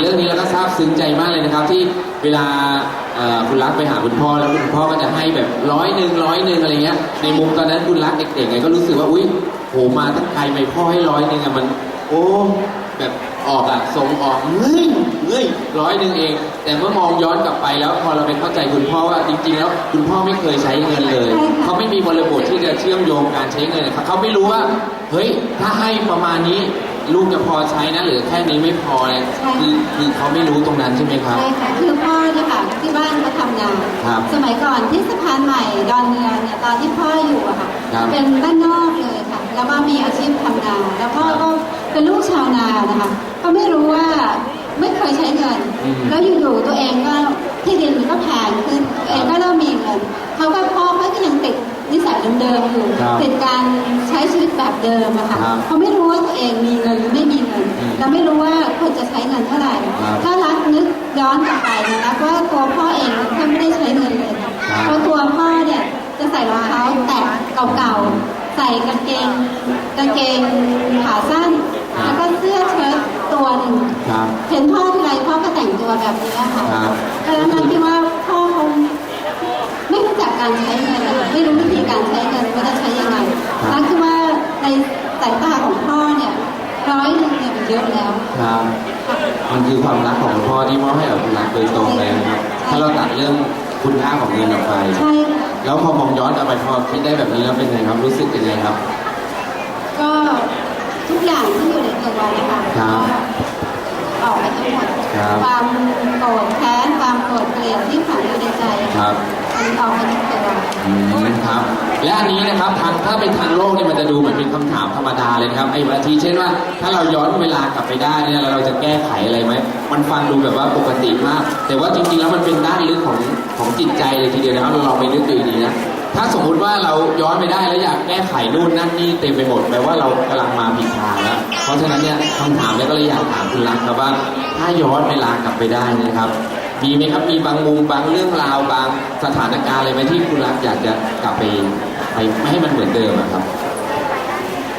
เรื่องนี้แล้วก็ซาบซึ้งใจมากเลยนะครับ ที่เวลาเอ่อคุณรักไปหาคุณพ่อแล้วคุณพ่อก็จะให้แบบร้อยหนึ่งร้อยหนึ่งอะไรเงี้ยในมุมตอนนั้นคุณรักเด็กๆไงก็รู้สึกว่าอุ้ยโหมาตั้งไกลไปพ่อให้ร้อยหนึ่งอะมัน โอ้แบบออกอะส่งออกเฮ้ยเฮ้ยร้อยหนึ่งเอง แต่เมื่อมองย้อนกลับไปแล้วพอเราไปเข้าใจคุณพ่อว่าจริง ๆ แล้วคุณพ่อไม่เคยใช้เงินเลยใช่ค่ะเขาไม่มีบริบทที่จะเชื่อมโยงการใช้เงินนะครับเขาไม่รู้ว่าเฮ้ยถ้าให้ประมาณนี้ ลูกจะพอใช้นะหรือแค่นี้ไม่พอเลยใช่ คือคือเขาไม่รู้ตรงนั้นใช่ไหมครับ ใช่ค่ะคือพ่อเนี่ยค่ะที่บ้านเขาทำงาน ครับสมัยก่อนที่สะพานใหม่ดอนเมืองเนี่ยตอนที่พ่ออยู่อะค่ะ ครับเป็นบ้านนอกเลยค่ะ แล้วก็มีอาชีพทำนาแล้วพ่อก็เป็นลูกชาวนานะคะก็ไม่รู้ว่าไม่เคยใช้เงิน อืมแล้วอยู่ๆตัวเองก็ที่ดินมันก็แพงขึ้นตัวเองก็เริ่มมีเงินเขาก็พ่อเขาก็ยังติดนิสัยเดิมๆอยู่ ครับ ติดการใช้ชีวิต แบบเดิมอะค่ะครับเขาไม่รู้ว่าตัวเองมีเงินหรือไม่มีเงินอืมและไม่รู้ว่าควรจะใช้เงินเท่าไหร่ ครับถ้ารักนึกย้อนกลับไปเนยรักว่าตัวพ่อเองแทบไม่ได้ใช้เงินเลยค่ะครับเพราะตัวพ่อเนี่ยจะใส่รองเท้าแตะเก่าๆใส่กางเกงกางเกงขาสั้น แล้วก็เสื้อเชิ้ตตัวหนึ่ง ครับ เห็นพ่อทีไรพ่อก็แต่งตัวแบบนี้ค่ะครับเพราะฉะนั้นคิดว่าพ่อคงไม่รู้จักการใช้เงินนะคะไม่รู้วิธีการใช้เงินว่าจะใช้ยังไงรักคิดว่าในสายตาของพ่อเนี่ยร้อยหนึ่ง เนี่ยมันเยอะแล้ว ครับมันคือความรักของคุณพ่อที่มอบให้กับคุณรักโดยตรงเลยนะครับถ้าเราตัดเรื่องคุณค่าของเงินออกไป ใช่ค่ะ แล้วพอมองย้อนกลับไปพอคิดได้แบบนี้แล้วเป็นไงครับรู้สึกยังไงครับ ก็ทุกอย่างที่อยู่ในตัวเรานะคะครับออกไปทั้งหมด ครับความโกรธแค้นความโกรธเกลียดที่ฝังอยู่ในใจครับมัน ออกไปทั้งตัวอืมครับ และอันนี้นะครับทางถ้าเป็นทางโลกเนี่ยมันจะดูเหมือนเป็นคำถามธรรมดาเลยนะครับไอ้อาทิเช่นว่า ถ้าเราย้อนเวลากลับไปได้เนี่ยเราจะแก้ไขอะไรไหมมันฟังดูแบบว่าปกติมาก แต่ว่าจริงๆแล้วมันเป็นด้านลึกของของจิตใจเลยทีเดียวนะครับเราลองไปนึกดูดีนะถ้าสมมุติว่าเราย้อนไปได้แล้วอยากแก้ไขนู่นนั่นนี่เต็มไปหมดแปลว่าเรากำลังมาผิดทางแล้ว เพราะฉะนั้นเนี่ยคำถามเนี่ยก็เลยอยากถามคุณรักครับว่า ถ้าย้อนเวลากลับไปได้นะครับ มีไหมครับมีบางมุมบางเรื่องราวบางสถานการณ์อะไรไหมที่คุณรักอยากจะกลับไปไปไม่ให้มันเหมือนเดิมอะครับ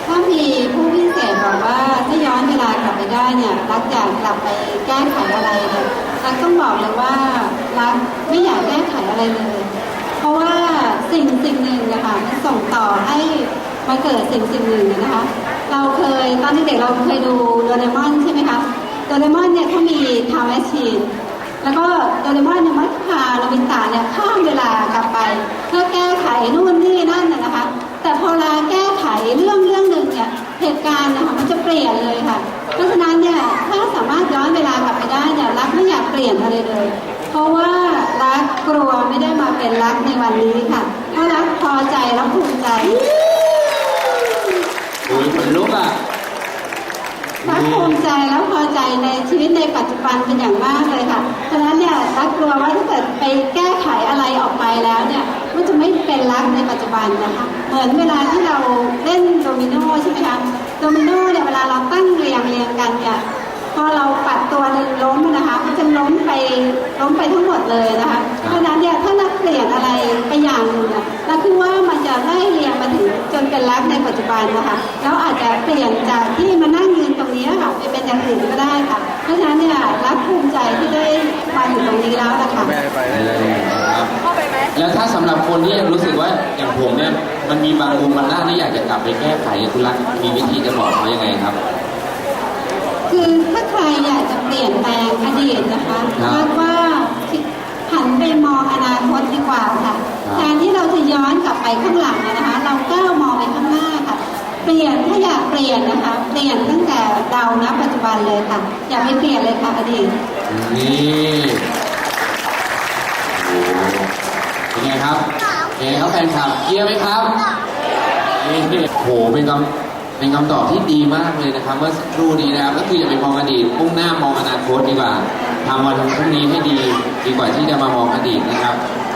ถ้ามีผู้พิเศษบอกว่าถ้าย้อนเวลากลับไปได้เนี่ยรักอยากกลับไปแก้ไขอะไรเนี่ยรักต้องบอกเลยว่ารักไม่อยากแก้ไขอะไรเลย เพราะว่าสิ่งสิ่งหนึ่งนะคะมันส่งต่อให้มาเกิดสิ่งสิ่งหนึ่งนะคะ เราเคยตอนเด็กๆเราเคยดูโดเรมอนใช่ไหมคะโดเรมอนเนี่ยเขามีทาวแมชชีน แล้วก็โดเรมอนเนี่ยมักพาโนบิตะเนี่ยข้ามเวลากลับไป เพื่อแก้ไขนู่นนี่นั่นนะนะคะ แต่พอเวลาแก้ไขเรื่องเรื่องหนึ่งเนี่ยเหตุการณ์นะคะมันจะเปลี่ยนเลยค่ะ เพราะฉะนั้นเนี่ยถ้าสามารถย้อนเวลากลับไปได้เนี่ยรักไม่อยากเปลี่ยนอะไรเลย เพราะว่ารักกลัวไม่ได้มาเป็นรักในวันนี้ค่ะเพรารักพอใจและภูมิใจ โอ้ยขนลุกอะ รักภูมิใจแล้วพอ ใจในชีวิตในปัจจุบันเป็นอย่างมากเลยค่ะเพราะฉะนั้นเนี่ยรักกลัวว่าถ้าเกิดไปแก้ไขอะไรออกไปแล้วเนี่ยมันจะไม่เป็นรักในปัจจุบันนะคะเหมือนเวลาที่เราเล่นโดมิโนใช่ไหมคะโดมิโนเนี่ยเวลาเราตั้งเรียงเรียงกันเนี่ยพอเราปัดตัวหนึ่งล้มนะคะมันจะล้มไปล้มไปทั้งหมดเลยนะคะเพราะฉะนั้นเนี่ยถ้านักเปลี่ยนอะไรไปอย่างหนึ่งอะเราคิดว่ามันจะไล่เรียงมาถึงจนเป็นรักในปัจจุบันนะคะแล้วอาจจะเปลี่ยนจากที่มานั่งยืนตรงนี้ค่ะไปเป็นอย่างอื่นก็ได้ค่ะ เพราะฉะนั้นเนี่ยรักภูมิใจที่ได้มาอยู่ตรงนี้แล้วนะคะ ครับแล้ว ถ้าสำหรับคนที่ยังรู้สึกว่าอย่างผมเนี่ยมันมีบางมุมบางด้านที่อยากจะกลับไปแก้ไขคุณรักมีวิธีจะบอกเขายังไงครับ คือถ้าใครอยากจะเปลี่ยนแปลงอดีตนะคะครับคาดว่าหันไปมองอนาคตดีกว่าค่ะครับแทนที่เราจะย้อนกลับไปข้างหลังนะคะ เราก้าวมองไปข้างหน้าค่ะ เปลี่ยนถ้าอยากเปลี่ยนนะคะ เปลี่ยนตั้งแต่เราณปัจจุบันเลยค่ะ อย่าไปเปลี่ยนเลยค่ะอดีต นี่ ยังไงครับแฟนคลับเคลียร์ไหมครับนี่โอ้โหเป็นคำเป็นคำตอบที่ดีมากเลยนะครับ เมื่อสักครู่นี้นะครับ ก็คืออย่าไปมองอดีตมุ่งหน้ามองอนาคตดีกว่าทำวันพรุ่งนี้ให้ดี ดีกว่าที่จะมามองอดีตนะครับ